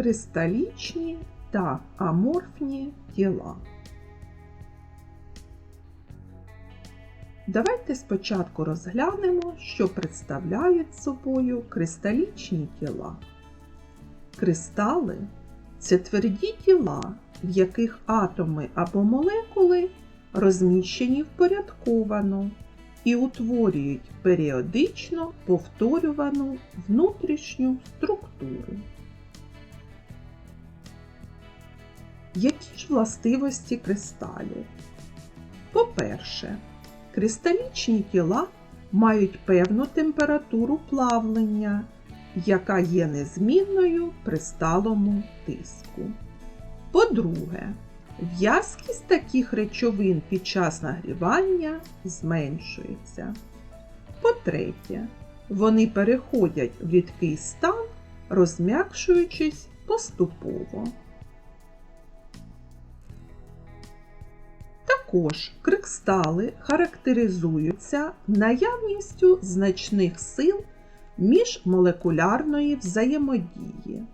кристалічні та аморфні тіла. Давайте спочатку розглянемо, що представляють собою кристалічні тіла. Кристали це тверді тіла, в яких атоми або молекули розміщені впорядковано і утворюють періодично повторювану внутрішню структуру. Які ж властивості кристалів? По-перше, кристалічні тіла мають певну температуру плавлення, яка є незмінною при сталому тиску. По-друге, в'язкість таких речовин під час нагрівання зменшується. По-третє, вони переходять в рідкий стан, розм'якшуючись поступово. Також кристали характеризуються наявністю значних сил міжмолекулярної взаємодії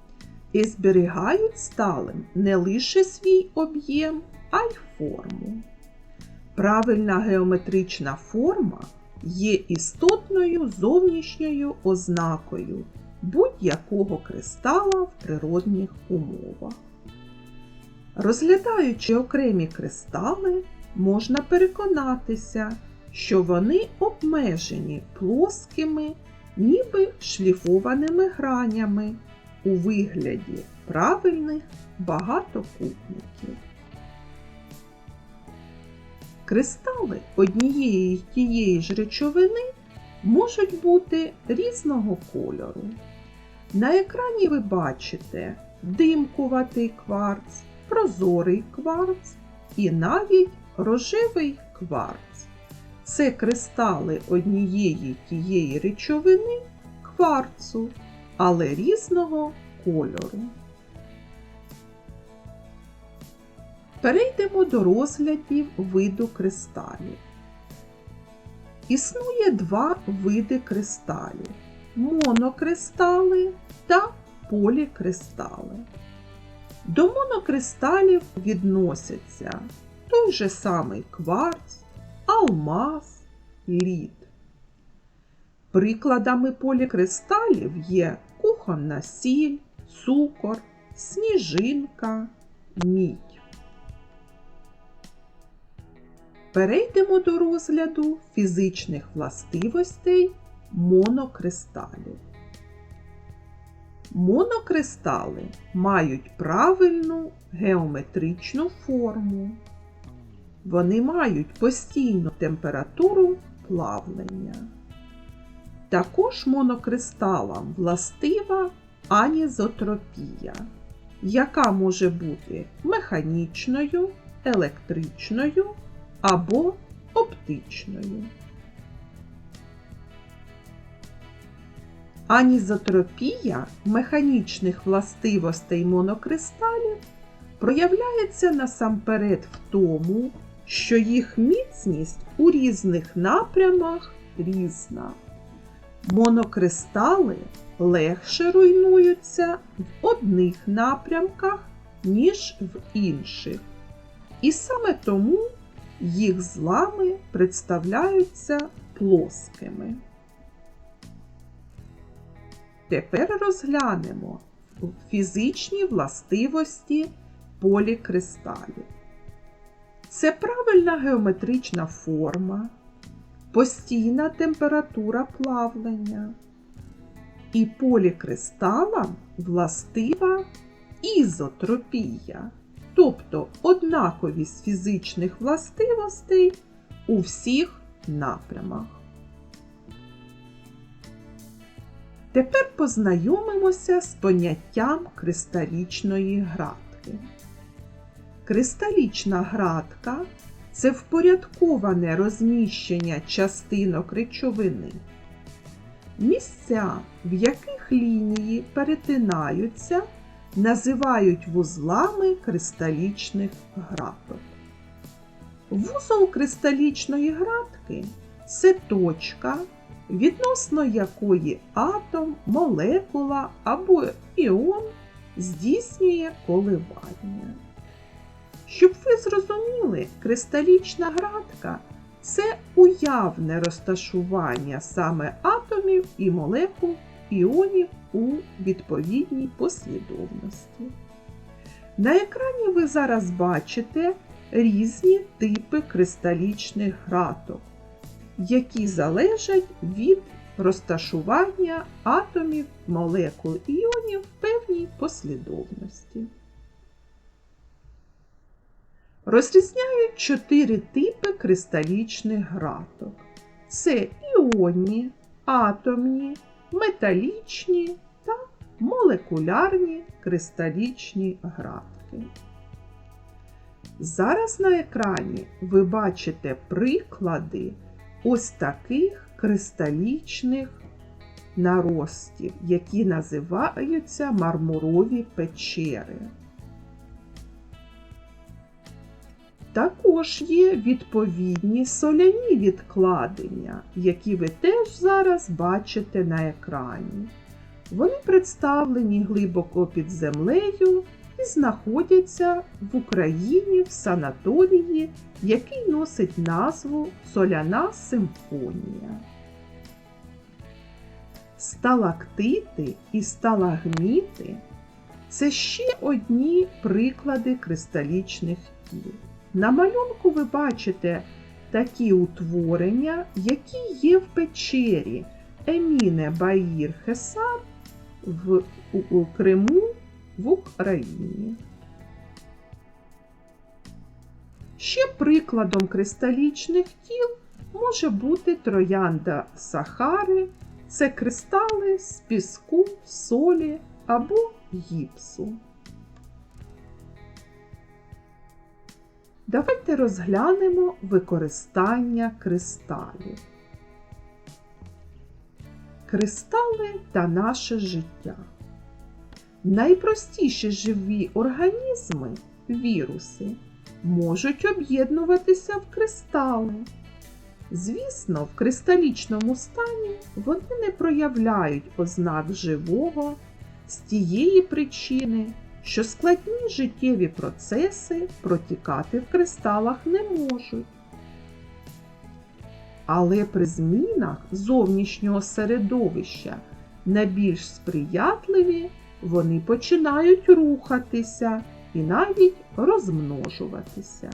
і зберігають сталим не лише свій об'єм, а й форму. Правильна геометрична форма є істотною зовнішньою ознакою будь-якого кристала в природних умовах. Розглядаючи окремі кристали, можна переконатися, що вони обмежені плоскими, ніби шліфованими гранями у вигляді правильних багатокутників. Кристали однієї тієї ж речовини можуть бути різного кольору. На екрані ви бачите димкуватий кварц, прозорий кварц і навіть рожевий кварц. Це кристали однієї тієї речовини кварцу, але різного кольору. Перейдемо до розглядів виду кристалів. Існує два види кристалів монокристали та полікристали. До монокристалів відносяться той же самий кварц, алмаз, лід. Прикладами полікристалів є кухонна сіль, цукор, сніжинка, мідь. Перейдемо до розгляду фізичних властивостей монокристалів. Монокристали мають правильну геометричну форму. Вони мають постійну температуру плавлення. Також монокристалам властива анізотропія, яка може бути механічною, електричною або оптичною. Анізотропія механічних властивостей монокристалів проявляється насамперед в тому, що їх міцність у різних напрямах різна. Монокристали легше руйнуються в одних напрямках, ніж в інших. І саме тому їх злами представляються плоскими. Тепер розглянемо фізичні властивості полікристалів. Це правильна геометрична форма, постійна температура плавлення. І полікристалам властива ізотропія, тобто однаковість фізичних властивостей у всіх напрямах. Тепер познайомимося з поняттям кристалічної градки. Кристалічна градка це впорядковане розміщення частинок речовини. Місця, в яких лінії перетинаються, називають вузлами кристалічних градок. Вузол кристалічної градки це точка, відносно якої атом, молекула або іон здійснює коливання. Щоб ви зрозуміли, кристалічна градка це уявне розташування саме атомів і молекул іонів у відповідній послідовності. На екрані ви зараз бачите різні типи кристалічних граток, які залежать від розташування атомів, молекул іонів в певній послідовності. Розрізняють чотири типи кристалічних граток. Це іонні, атомні, металічні та молекулярні кристалічні гратки. Зараз на екрані ви бачите приклади ось таких кристалічних наростів, які називаються мармурові печери. Також є відповідні соляні відкладення, які ви теж зараз бачите на екрані. Вони представлені глибоко під землею і знаходяться в Україні в санаторії, який носить назву Соляна симфонія. Сталактити і сталагміти це ще одні приклади кристалічних тіл. На малюнку ви бачите такі утворення, які є в печері Еміне Баїр Хесар в Криму в Україні. Ще прикладом кристалічних тіл може бути троянда Сахари, це кристали з піску, солі або гіпсу. Давайте розглянемо використання кристалів. Кристали та наше життя. Найпростіші живі організми, віруси, можуть об'єднуватися в кристали. Звісно, в кристалічному стані вони не проявляють ознак живого з тієї причини, що складні життєві процеси протікати в кристалах не можуть. Але при змінах зовнішнього середовища на більш сприятливі вони починають рухатися і навіть розмножуватися.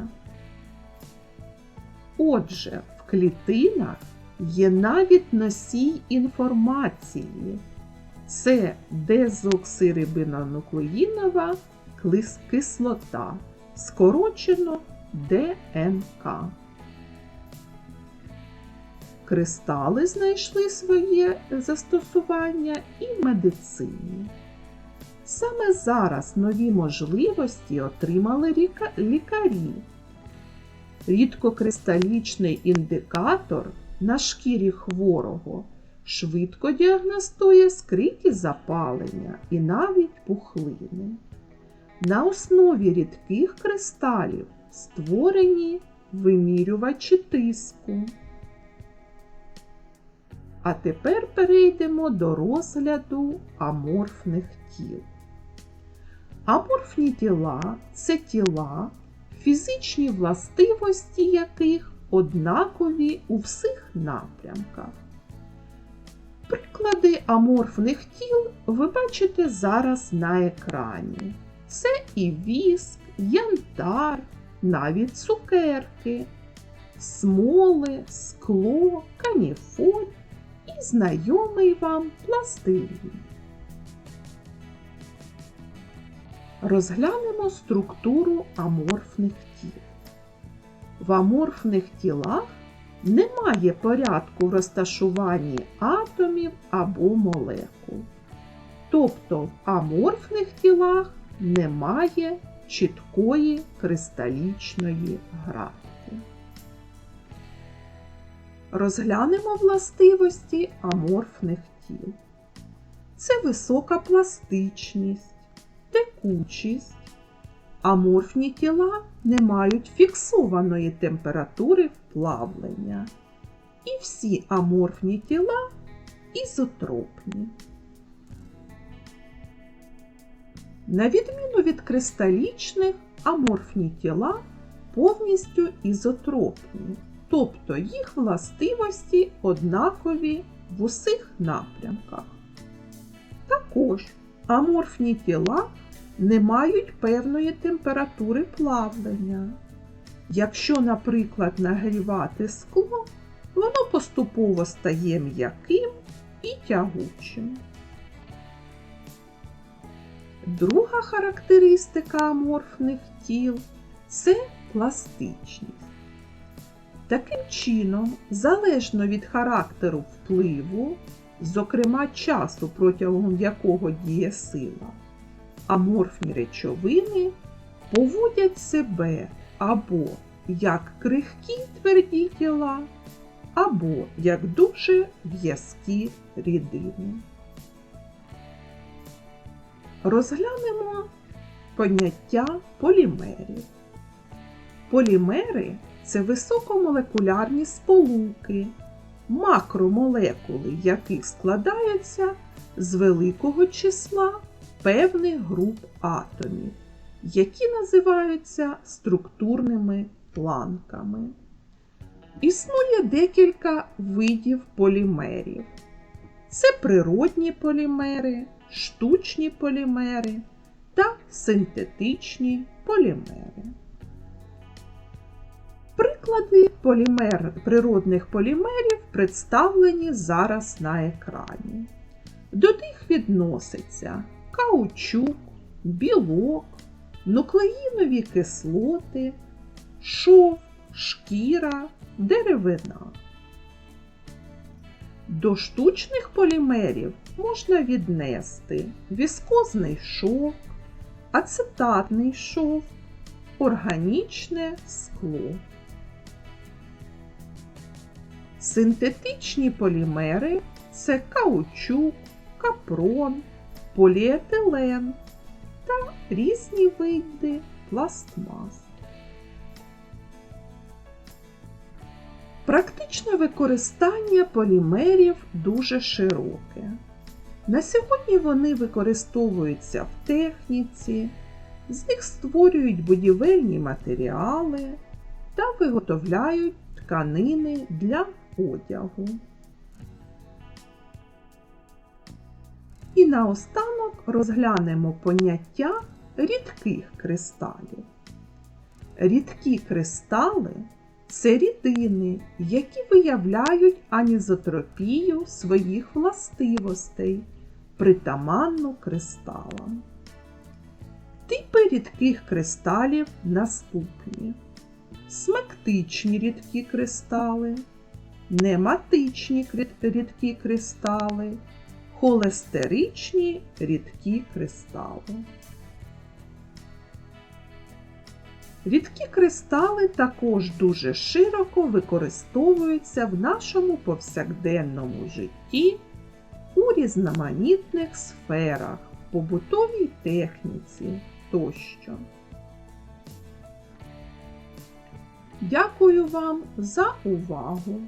Отже, в клітинах є навіть носій інформації. Це дезоксирибонуклеїнова кислота, скорочено ДНК. Кристали знайшли своє застосування і в медицині. Саме зараз нові можливості отримали лікарі. Рідкокристалічний індикатор на шкірі хворого швидко діагностує скриті запалення і навіть пухлини. На основі рідких кристалів створені вимірювачі тиску. А тепер перейдемо до розгляду аморфних тіл. Аморфні тіла це тіла, фізичні властивості яких однакові у всіх напрямках. Приклади аморфних тіл ви бачите зараз на екрані. Це і віск, янтар, навіть цукерки, смоли, скло, каніфоль і знайомий вам пластилін. Розглянемо структуру аморфних тіл. В аморфних тілах немає порядку в розташуванні атомів або молекул. Тобто в аморфних тілах немає чіткої кристалічної графіки. Розглянемо властивості аморфних тіл. Це висока пластичність, текучість. Аморфні тіла не мають фіксованої температури вплавлення. І всі аморфні тіла ізотропні. На відміну від кристалічних, аморфні тіла повністю ізотропні, тобто їх властивості однакові в усіх напрямках. Також аморфні тіла не мають певної температури плавлення. Якщо, наприклад, нагрівати скло, воно поступово стає м'яким і тягучим. Друга характеристика аморфних тіл це пластичність. Таким чином, залежно від характеру впливу, зокрема часу, протягом якого діє сила, аморфні речовини поводять себе або як крихкі тверді тіла, або як дуже в'язкі рідини. Розглянемо поняття полімерів. Полімери це високомолекулярні сполуки, макромолекули яких складаються з великого числа певних груп атомів, які називаються структурними планками. Існує декілька видів полімерів. Це природні полімери, штучні полімери та синтетичні полімери. Приклади полімер, природних полімерів представлені зараз на екрані. До них відносяться каучук, білок, нуклеїнові кислоти, шов, шкіра, деревина. До штучних полімерів можна віднести віскозний шов, ацетатний шов, органічне скло. Синтетичні полімери це каучук, капрон, поліетилен та різні види пластмас. Практичне використання полімерів дуже широке. На сьогодні вони використовуються в техніці, з них створюють будівельні матеріали та виготовляють тканини для одягу. І наостанок розглянемо поняття рідких кристалів. Рідкі кристали це рідини, які виявляють анізотропію своїх властивостей, притаманну кристалам. Типи рідких кристалів наступні: смектичні рідкі кристали, нематичні рідкі кристали, холестеричні рідкі кристали. Рідкі кристали також дуже широко використовуються в нашому повсякденному житті у різноманітних сферах, побутовій техніці тощо. Дякую вам за увагу!